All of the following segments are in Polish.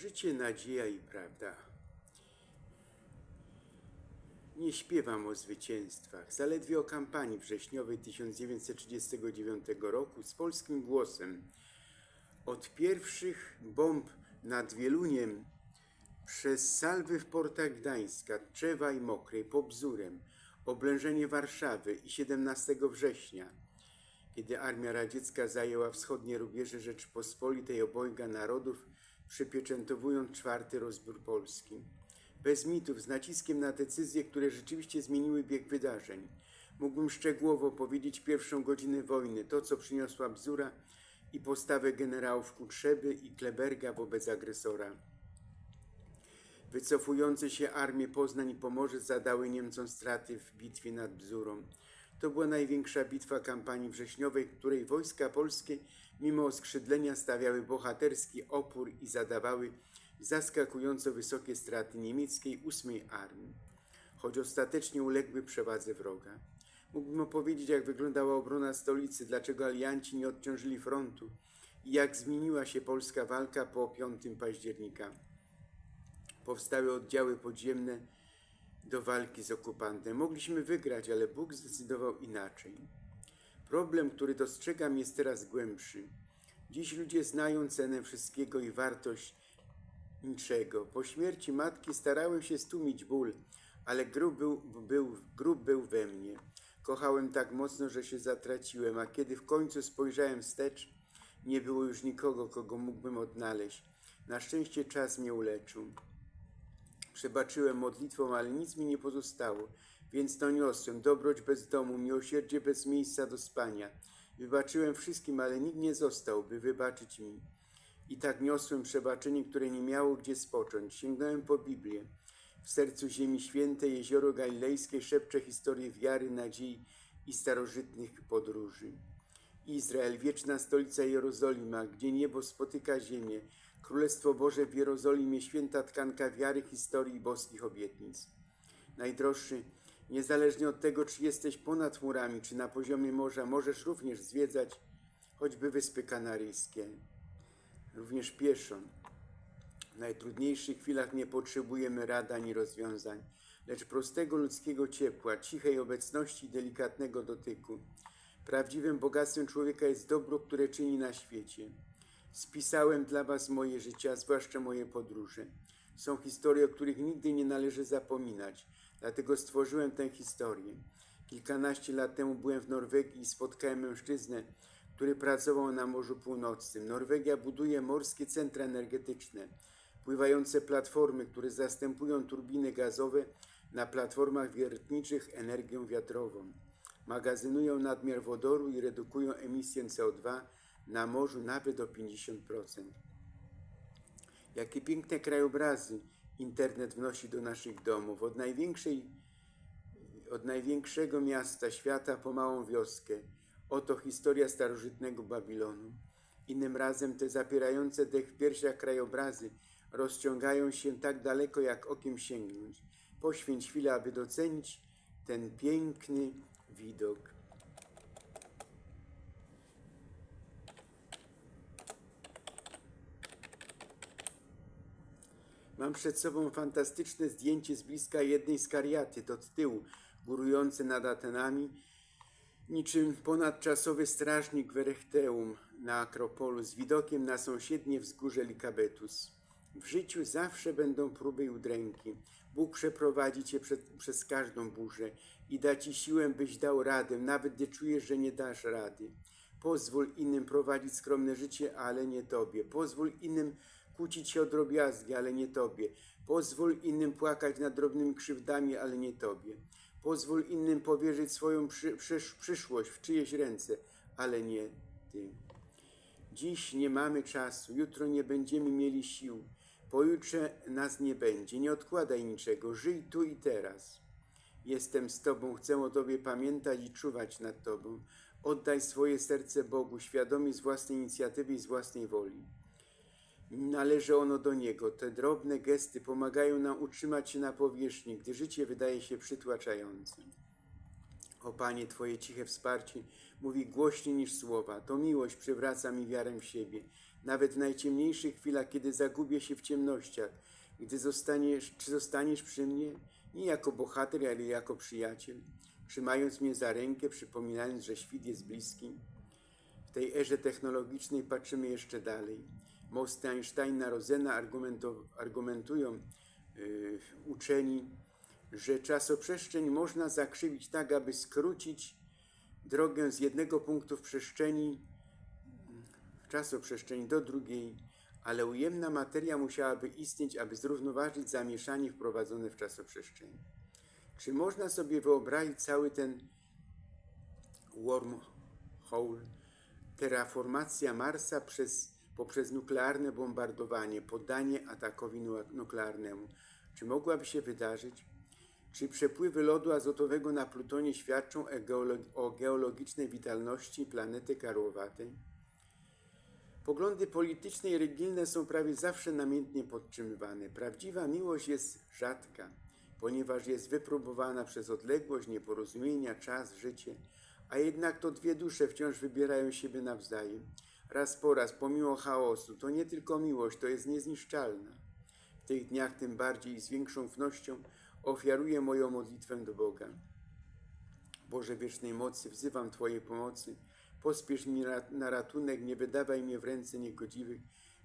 Życie, nadzieja i prawda. Nie śpiewam o zwycięstwach, zaledwie o kampanii wrześniowej 1939 roku z polskim głosem. Od pierwszych bomb nad Wieluniem przez salwy w portach Gdańska, Trzewa i Mokrej, po Bzurem, oblężenie Warszawy i 17 września, kiedy Armia Radziecka zajęła wschodnie rubieże Rzeczpospolitej obojga narodów, przypieczętowując czwarty rozbiór Polski. Bez mitów, z naciskiem na decyzje, które rzeczywiście zmieniły bieg wydarzeń. Mógłbym szczegółowo powiedzieć pierwszą godzinę wojny, to co przyniosła Bzura i postawę generałów Kutrzeby i Kleberga wobec agresora. Wycofujące się armie Poznań i Pomorze zadały Niemcom straty w bitwie nad Bzurą. To była największa bitwa kampanii wrześniowej, której wojska polskie mimo oskrzydlenia stawiały bohaterski opór i zadawały zaskakująco wysokie straty niemieckiej ósmej armii, choć ostatecznie uległy przewadze wroga. Mógłbym opowiedzieć, jak wyglądała obrona stolicy, dlaczego alianci nie odciążyli frontu i jak zmieniła się polska walka po 5 października powstały oddziały podziemne do walki z okupantem. Mogliśmy wygrać, ale Bóg zdecydował inaczej. Problem, który dostrzegam, jest teraz głębszy. Dziś ludzie znają cenę wszystkiego i wartość niczego. Po śmierci matki starałem się stłumić ból, ale grób był, był, grób był we mnie. Kochałem tak mocno, że się zatraciłem, a kiedy w końcu spojrzałem wstecz, nie było już nikogo, kogo mógłbym odnaleźć. Na szczęście czas mnie uleczył. Przebaczyłem modlitwą, ale nic mi nie pozostało, więc to niosłem dobroć bez domu, miłosierdzie bez miejsca do spania. Wybaczyłem wszystkim, ale nikt nie został, by wybaczyć mi. I tak niosłem przebaczenie, które nie miało gdzie spocząć. Sięgnąłem po Biblię. W sercu Ziemi Świętej, jezioro galilejskie szepcze historię wiary, nadziei i starożytnych podróży. Izrael, wieczna stolica Jerozolima, gdzie niebo spotyka ziemię, Królestwo Boże w Jerozolimie, święta tkanka wiary, historii i boskich obietnic. Najdroższy, niezależnie od tego, czy jesteś ponad murami, czy na poziomie morza, możesz również zwiedzać choćby Wyspy Kanaryjskie, również pieszo. W najtrudniejszych chwilach nie potrzebujemy rad ani rozwiązań, lecz prostego ludzkiego ciepła, cichej obecności i delikatnego dotyku. Prawdziwym bogactwem człowieka jest dobro, które czyni na świecie. Spisałem dla Was moje życie, a zwłaszcza moje podróże. Są historie, o których nigdy nie należy zapominać, dlatego stworzyłem tę historię. Kilkanaście lat temu byłem w Norwegii i spotkałem mężczyznę, który pracował na Morzu Północnym. Norwegia buduje morskie centra energetyczne, pływające platformy, które zastępują turbiny gazowe na platformach wiertniczych energią wiatrową. Magazynują nadmiar wodoru i redukują emisję CO2 na morzu nawet o 50%. Jakie piękne krajobrazy internet wnosi do naszych domów. Od największej, od największego miasta świata po małą wioskę. Oto historia starożytnego Babilonu. Innym razem te zapierające dech w piersiach krajobrazy rozciągają się tak daleko, jak okiem sięgnąć. Poświęć chwilę, aby docenić ten piękny widok. Mam przed sobą fantastyczne zdjęcie z bliska jednej z kariaty, od tyłu, górujące nad Atenami, niczym ponadczasowy strażnik w Erechtheum na Akropolu z widokiem na sąsiednie wzgórze Likabetus. W życiu zawsze będą próby i udręki. Bóg przeprowadzi cię przed, przez każdą burzę i da ci siłę, byś dał radę, nawet gdy czujesz, że nie dasz rady. Pozwól innym prowadzić skromne życie, ale nie tobie. Pozwól innym kłócić się o drobiazgi, ale nie tobie. Pozwól innym płakać nad drobnymi krzywdami, ale nie tobie. Pozwól innym powierzyć swoją przy, przysz, przyszłość w czyjeś ręce, ale nie ty. Dziś nie mamy czasu, jutro nie będziemy mieli sił, pojutrze nas nie będzie. Nie odkładaj niczego, żyj tu i teraz. Jestem z Tobą, chcę o Tobie pamiętać i czuwać nad Tobą. Oddaj swoje serce Bogu, świadomie z własnej inicjatywy i z własnej woli. Należy ono do Niego. Te drobne gesty pomagają nam utrzymać się na powierzchni, gdy życie wydaje się przytłaczające. O Panie, Twoje ciche wsparcie mówi głośniej niż słowa. To miłość przywraca mi wiarę w siebie. nawet w najciemniejszych chwilach, kiedy zagubię się w ciemnościach, gdy zostaniesz, czy zostaniesz przy mnie, nie jako bohater, ale jako przyjaciel, trzymając mnie za rękę, przypominając, że świt jest bliski. W tej erze technologicznej patrzymy jeszcze dalej. Mosty Einsteina, Rosena argumentu- argumentują yy, uczeni, że czasoprzestrzeń można zakrzywić tak, aby skrócić drogę z jednego punktu w przestrzeni, w czasoprzestrzeni do drugiej, ale ujemna materia musiałaby istnieć, aby zrównoważyć zamieszanie wprowadzone w czasoprzestrzeni. Czy można sobie wyobrazić cały ten wormhole, terraformacja Marsa przez, poprzez nuklearne bombardowanie, poddanie atakowi nu- nuklearnemu? Czy mogłaby się wydarzyć? Czy przepływy lodu azotowego na Plutonie świadczą o, geolo- o geologicznej witalności planety karłowatej? Poglądy polityczne i religijne są prawie zawsze namiętnie podtrzymywane. Prawdziwa miłość jest rzadka, ponieważ jest wypróbowana przez odległość, nieporozumienia, czas, życie, a jednak to dwie dusze wciąż wybierają siebie nawzajem. Raz po raz, pomimo chaosu, to nie tylko miłość, to jest niezniszczalna. W tych dniach tym bardziej i z większą ufnością ofiaruję moją modlitwę do Boga. Boże wiecznej mocy, wzywam Twojej pomocy. Pospiesz mi na ratunek, nie wydawaj mnie w ręce niegodziwych.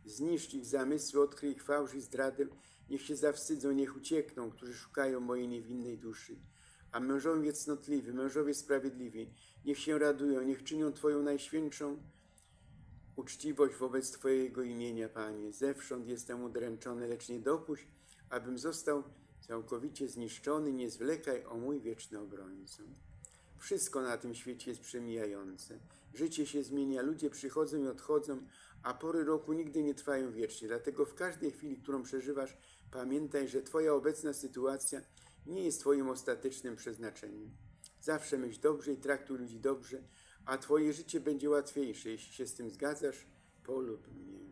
Zniszcz ich zamysły, odkryj fałsz i zdradę. Niech się zawstydzą, niech uciekną, którzy szukają mojej niewinnej duszy. A mężowie cnotliwi, mężowie sprawiedliwi, niech się radują, niech czynią Twoją najświętszą uczciwość wobec Twojego imienia, Panie. Zewsząd jestem udręczony, lecz nie dopuść, abym został całkowicie zniszczony. Nie zwlekaj o mój wieczny obrońcę. Wszystko na tym świecie jest przemijające. Życie się zmienia, ludzie przychodzą i odchodzą, a pory roku nigdy nie trwają wiecznie. Dlatego w każdej chwili, którą przeżywasz, pamiętaj, że Twoja obecna sytuacja nie jest Twoim ostatecznym przeznaczeniem. Zawsze myśl dobrze i traktuj ludzi dobrze, a Twoje życie będzie łatwiejsze. Jeśli się z tym zgadzasz, polub mnie.